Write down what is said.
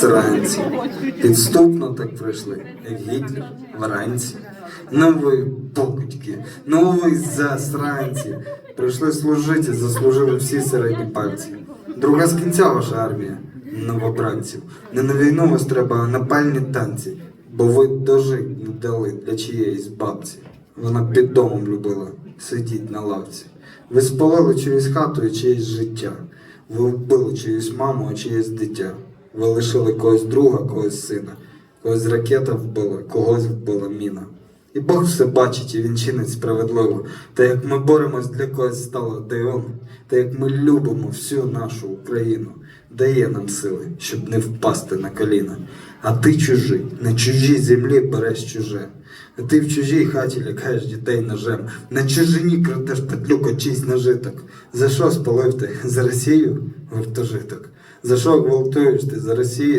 сранці. Підступно так прийшли, як Гітлер вранці. Ну покидьки, ну засранці. Прийшли служити, заслужили всі середні пальці. Друга з кінця ваша армія новобранців. Не на війну вас треба, а на пальні танці. Бо ви дожить не дали для чиєїсь бабці. Вона під домом любила сидіть на лавці. Ви спалили чиюсь хату і чиєсь життя. Ви вбили чиюсь маму, а чиєсь дитя. Ви лишили когось друга, когось сина, когось ракета вбила, когось вбила міна. І Бог все бачить, і він чинить справедливо. Та як ми боремось для когось стало дивом, та як ми любимо всю нашу Україну, дає нам сили, щоб не впасти на коліна. А ти чужий, на чужій землі береш чуже. А ти в чужій хаті лякаєш дітей ножем. На чужині крадеш петлюку чийсь нажиток. За що спалив ти? За Росію? Гуртожиток. За що гвалтуєш ти? За Росію?